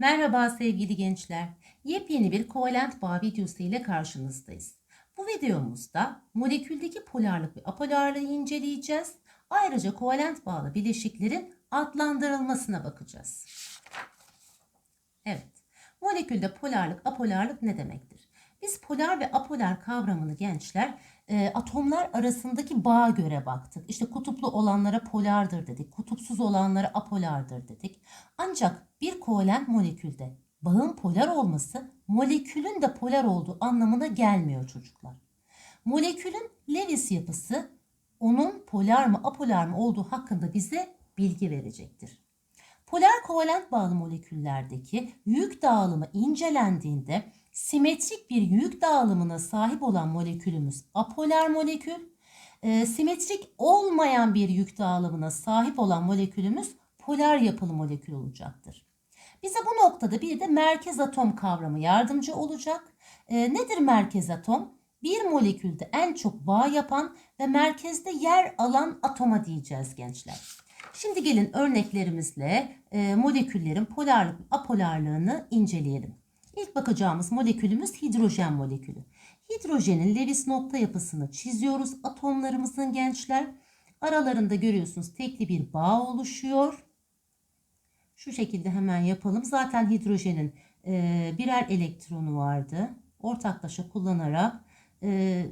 Merhaba sevgili gençler. Yepyeni bir kovalent bağ videosu ile karşınızdayız. Bu videomuzda moleküldeki polarlık ve apolarlığı inceleyeceğiz. Ayrıca kovalent bağlı bileşiklerin adlandırılmasına bakacağız. Evet. Molekülde polarlık, apolarlık ne demektir? Biz polar ve apolar kavramını gençler e, atomlar arasındaki bağa göre baktık. İşte kutuplu olanlara polardır dedik. Kutupsuz olanlara apolardır dedik. Ancak bir kovalent molekülde bağın polar olması molekülün de polar olduğu anlamına gelmiyor çocuklar. Molekülün Lewis yapısı onun polar mı apolar mı olduğu hakkında bize bilgi verecektir. Polar kovalent bağlı moleküllerdeki yük dağılımı incelendiğinde simetrik bir yük dağılımına sahip olan molekülümüz apolar molekül, e, simetrik olmayan bir yük dağılımına sahip olan molekülümüz polar yapılı molekül olacaktır. Bize bu noktada bir de merkez atom kavramı yardımcı olacak. E, nedir merkez atom? Bir molekülde en çok bağ yapan ve merkezde yer alan atoma diyeceğiz gençler. Şimdi gelin örneklerimizle e, moleküllerin polarlık apolarlığını inceleyelim. İlk bakacağımız molekülümüz hidrojen molekülü. Hidrojenin Lewis nokta yapısını çiziyoruz atomlarımızın gençler. Aralarında görüyorsunuz tekli bir bağ oluşuyor. Şu şekilde hemen yapalım. Zaten hidrojenin e, birer elektronu vardı. Ortaklaşa kullanarak e,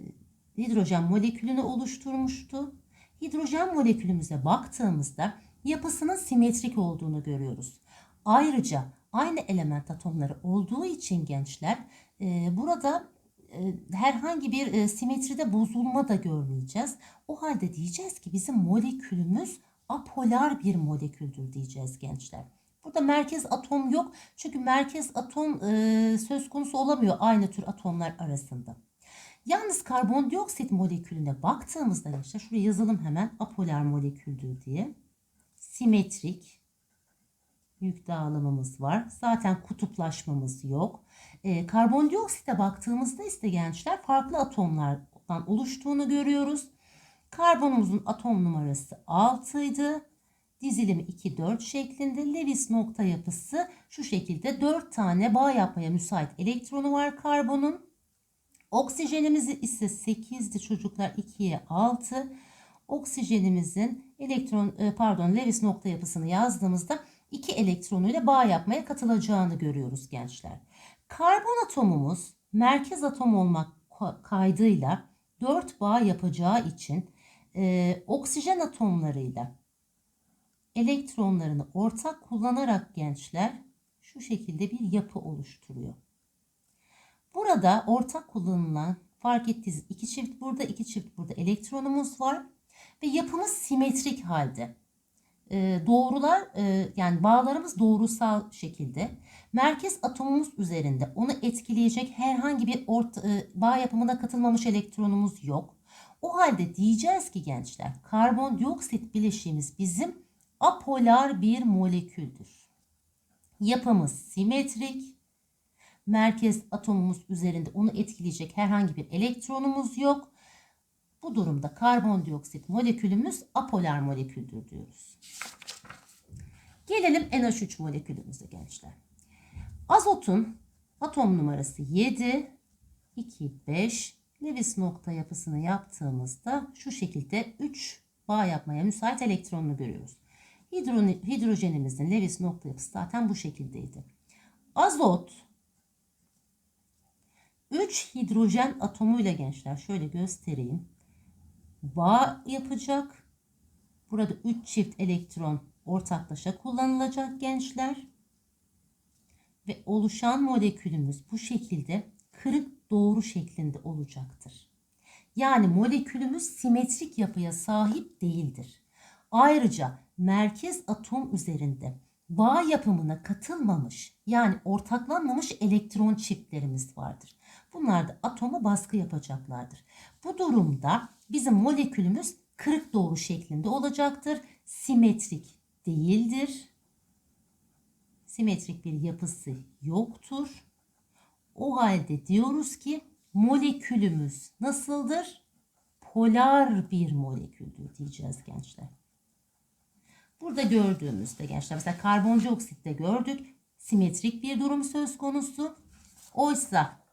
hidrojen molekülünü oluşturmuştu. Hidrojen molekülümüze baktığımızda yapısının simetrik olduğunu görüyoruz. Ayrıca aynı element atomları olduğu için gençler e, burada e, herhangi bir e, simetride bozulma da görmeyeceğiz. O halde diyeceğiz ki bizim molekülümüz apolar bir moleküldür diyeceğiz gençler. Burada merkez atom yok çünkü merkez atom e, söz konusu olamıyor aynı tür atomlar arasında. Yalnız karbondioksit molekülüne baktığımızda gençler şuraya yazalım hemen apolar moleküldür diye. Simetrik yük dağılımımız var. Zaten kutuplaşmamız yok. E, karbondioksite baktığımızda ise gençler farklı atomlardan oluştuğunu görüyoruz. Karbonumuzun atom numarası 6 idi. Dizilimi 2-4 şeklinde Lewis nokta yapısı şu şekilde 4 tane bağ yapmaya müsait elektronu var karbonun. Oksijenimiz ise 8'di çocuklar 2'ye 6. Oksijenimizin elektron e, pardon Lewis nokta yapısını yazdığımızda 2 elektronuyla bağ yapmaya katılacağını görüyoruz gençler. Karbon atomumuz merkez atom olmak kaydıyla 4 bağ yapacağı için e, oksijen atomlarıyla elektronlarını ortak kullanarak gençler şu şekilde bir yapı oluşturuyor. Burada ortak kullanılan fark ettiğiniz iki çift burada iki çift burada elektronumuz var ve yapımız simetrik halde. E, doğrular e, yani bağlarımız doğrusal şekilde merkez atomumuz üzerinde onu etkileyecek herhangi bir ort, e, bağ yapımına katılmamış elektronumuz yok. O halde diyeceğiz ki gençler karbondioksit bileşiğimiz bizim apolar bir moleküldür. Yapımız simetrik. Merkez atomumuz üzerinde onu etkileyecek herhangi bir elektronumuz yok. Bu durumda karbondioksit molekülümüz apolar moleküldür diyoruz. Gelelim NH3 molekülümüze gençler. Azotun atom numarası 7, 2, 5. Lewis nokta yapısını yaptığımızda şu şekilde 3 bağ yapmaya müsait elektronunu görüyoruz. Hidrojenimizin Lewis nokta yapısı zaten bu şekildeydi. Azot 3 hidrojen atomuyla gençler şöyle göstereyim. Bağ yapacak. Burada 3 çift elektron ortaklaşa kullanılacak gençler. Ve oluşan molekülümüz bu şekilde kırık doğru şeklinde olacaktır. Yani molekülümüz simetrik yapıya sahip değildir. Ayrıca merkez atom üzerinde bağ yapımına katılmamış yani ortaklanmamış elektron çiftlerimiz vardır. Bunlar da atoma baskı yapacaklardır. Bu durumda bizim molekülümüz kırık doğru şeklinde olacaktır. Simetrik değildir. Simetrik bir yapısı yoktur. O halde diyoruz ki molekülümüz nasıldır? Polar bir moleküldür diyeceğiz gençler. Burada gördüğümüzde gençler mesela karbondioksitte gördük. simetrik bir durum söz konusu. Oysa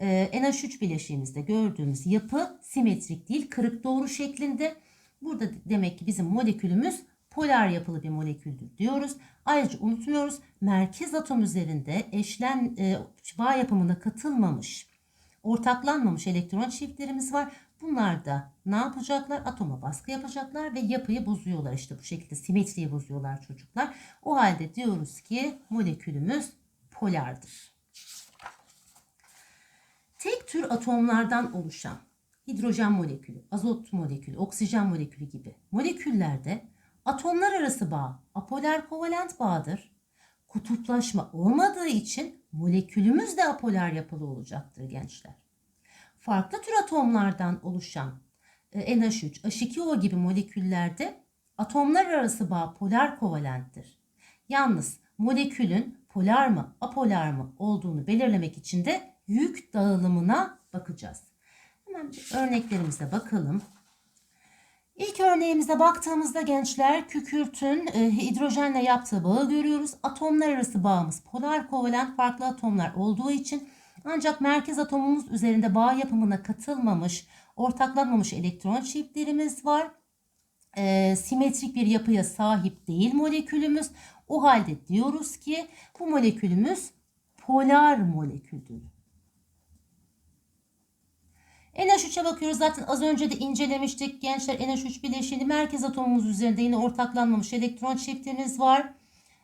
e, NH3 bileşiğimizde gördüğümüz yapı simetrik değil, kırık doğru şeklinde. Burada demek ki bizim molekülümüz polar yapılı bir moleküldür diyoruz. Ayrıca unutmuyoruz merkez atom üzerinde eşlen e, bağ yapımına katılmamış, ortaklanmamış elektron çiftlerimiz var. Bunlar da ne yapacaklar? Atoma baskı yapacaklar ve yapıyı bozuyorlar. İşte bu şekilde simetriyi bozuyorlar çocuklar. O halde diyoruz ki molekülümüz polardır. Tek tür atomlardan oluşan hidrojen molekülü, azot molekülü, oksijen molekülü gibi moleküllerde atomlar arası bağ apolar kovalent bağdır. Kutuplaşma olmadığı için molekülümüz de apolar yapılı olacaktır gençler. Farklı tür atomlardan oluşan e, NH3, H2O gibi moleküllerde atomlar arası bağ polar kovalenttir. Yalnız molekülün polar mı, apolar mı olduğunu belirlemek için de yük dağılımına bakacağız. Hemen bir örneklerimize bakalım. İlk örneğimize baktığımızda gençler kükürtün e, hidrojenle yaptığı bağı görüyoruz. Atomlar arası bağımız polar kovalent farklı atomlar olduğu için ancak merkez atomumuz üzerinde bağ yapımına katılmamış, ortaklanmamış elektron çiftlerimiz var. E, simetrik bir yapıya sahip değil molekülümüz. O halde diyoruz ki bu molekülümüz polar moleküldür. NH3'e bakıyoruz. Zaten az önce de incelemiştik. Gençler NH3 bileşiğini merkez atomumuz üzerinde yine ortaklanmamış elektron çiftimiz var.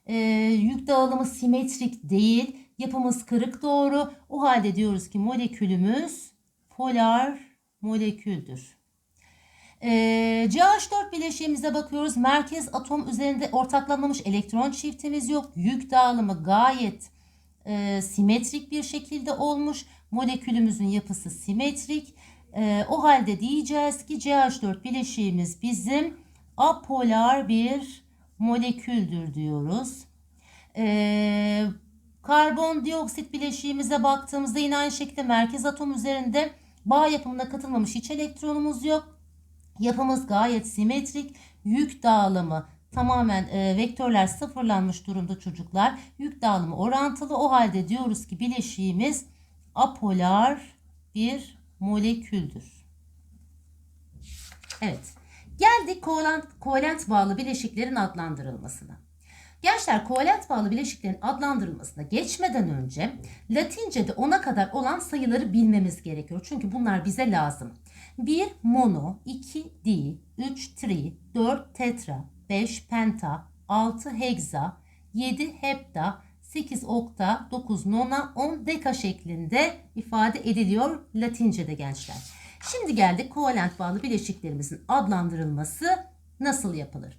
Ee, yük dağılımı simetrik değil. Yapımız kırık doğru. O halde diyoruz ki molekülümüz polar moleküldür. Ee, CH4 bileşiğimize bakıyoruz. Merkez atom üzerinde ortaklanmamış elektron çiftimiz yok. Yük dağılımı gayet e, simetrik bir şekilde olmuş. Molekülümüzün yapısı simetrik. E, o halde diyeceğiz ki CH4 bileşiğimiz bizim apolar bir moleküldür diyoruz. E, karbondioksit bileşiğimize baktığımızda yine aynı şekilde merkez atom üzerinde bağ yapımına katılmamış hiç elektronumuz yok. Yapımız gayet simetrik. Yük dağılımı tamamen e, vektörler sıfırlanmış durumda çocuklar. Yük dağılımı orantılı. O halde diyoruz ki bileşiğimiz apolar bir moleküldür. Evet. Geldik kovalent, kovalent bağlı bileşiklerin adlandırılmasına. Gençler kovalent bağlı bileşiklerin adlandırılmasına geçmeden önce Latince'de 10'a kadar olan sayıları bilmemiz gerekiyor. Çünkü bunlar bize lazım. 1 mono, 2 di, 3 tri, 4 tetra, 5 penta, 6 heksa, 7 hepta, 8 okta, 9 nona, 10 deka şeklinde ifade ediliyor Latince'de gençler. Şimdi geldik kovalent bağlı bileşiklerimizin adlandırılması nasıl yapılır?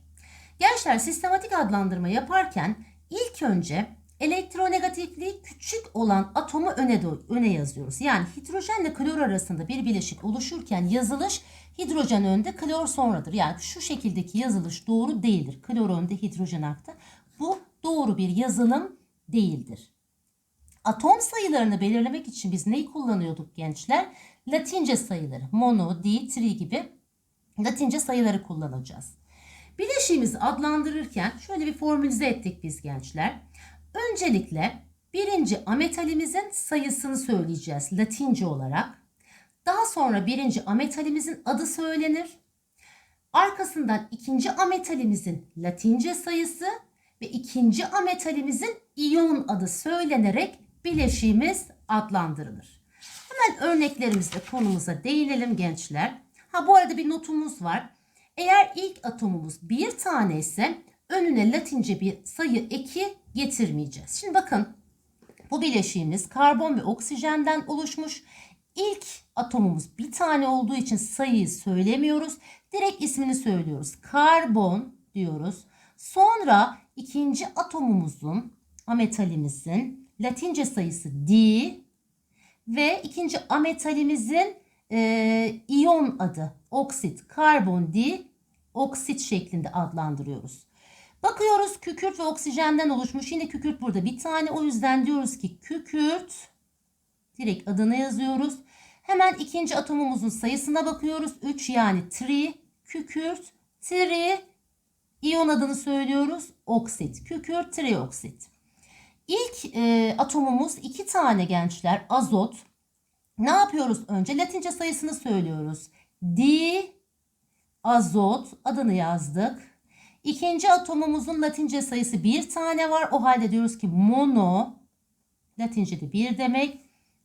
Gençler sistematik adlandırma yaparken ilk önce elektronegatifliği küçük olan atomu öne, öne yazıyoruz. Yani hidrojenle klor arasında bir bileşik oluşurken yazılış hidrojen önde klor sonradır. Yani şu şekildeki yazılış doğru değildir. Klor önde hidrojen arkta. Bu doğru bir yazılım değildir. Atom sayılarını belirlemek için biz neyi kullanıyorduk gençler? Latince sayıları. Mono, di, tri gibi Latince sayıları kullanacağız. Bileşiğimizi adlandırırken şöyle bir formülize ettik biz gençler. Öncelikle birinci ametalimizin sayısını söyleyeceğiz Latince olarak. Daha sonra birinci ametalimizin adı söylenir. Arkasından ikinci ametalimizin Latince sayısı ve ikinci ametalimizin iyon adı söylenerek bileşiğimiz adlandırılır. Hemen örneklerimizle konumuza değinelim gençler. Ha bu arada bir notumuz var. Eğer ilk atomumuz bir tane ise önüne latince bir sayı eki getirmeyeceğiz. Şimdi bakın bu bileşiğimiz karbon ve oksijenden oluşmuş. İlk atomumuz bir tane olduğu için sayıyı söylemiyoruz. Direkt ismini söylüyoruz. Karbon diyoruz. Sonra ikinci atomumuzun, ametalimizin latince sayısı di ve ikinci ametalimizin e, iyon adı oksit, karbon di oksit şeklinde adlandırıyoruz. Bakıyoruz kükürt ve oksijenden oluşmuş. Yine kükürt burada bir tane. O yüzden diyoruz ki kükürt direkt adını yazıyoruz. Hemen ikinci atomumuzun sayısına bakıyoruz. 3 yani tri, kükürt, tri, iyon adını söylüyoruz. Oksit, kükürt, trioksit. İlk e, atomumuz iki tane gençler azot. Ne yapıyoruz önce? Latince sayısını söylüyoruz. Di azot adını yazdık. İkinci atomumuzun latince sayısı bir tane var. O halde diyoruz ki mono latince'de bir demek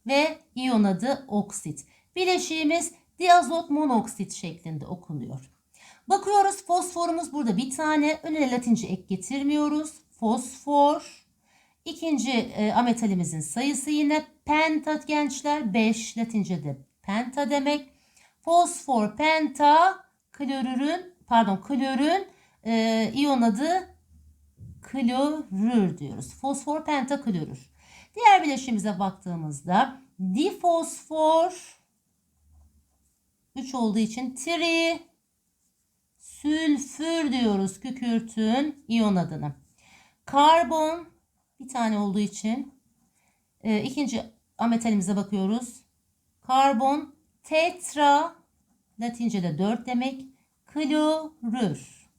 ve iyon adı oksit. Bileşiğimiz diazot monoksit şeklinde okunuyor. Bakıyoruz fosforumuz burada bir tane. Önüne latince ek getirmiyoruz. Fosfor. İkinci e, ametalimizin sayısı yine penta gençler. 5 latince'de penta demek. Fosfor penta klorürün pardon klorün e, iyon adı klorür diyoruz. Fosfor pentaklorür. Diğer bileşiğimize baktığımızda difosfor 3 olduğu için tri sülfür diyoruz kükürtün iyon adını. Karbon bir tane olduğu için e, ikinci ametalimize bakıyoruz. Karbon tetra latince'de 4 demek. Klorür.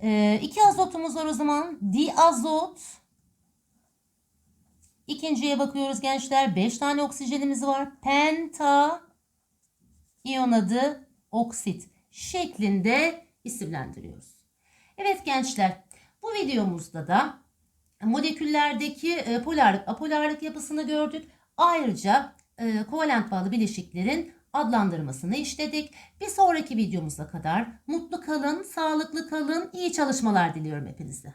E, iki azotumuz var o zaman. Diazot. İkinciye bakıyoruz gençler. 5 tane oksijenimiz var. Penta iyon adı oksit şeklinde isimlendiriyoruz. Evet gençler bu videomuzda da moleküllerdeki e, polarlık apolarlık yapısını gördük. Ayrıca e, kovalent bağlı bileşiklerin adlandırmasını işledik. Bir sonraki videomuza kadar mutlu kalın, sağlıklı kalın, iyi çalışmalar diliyorum hepinize.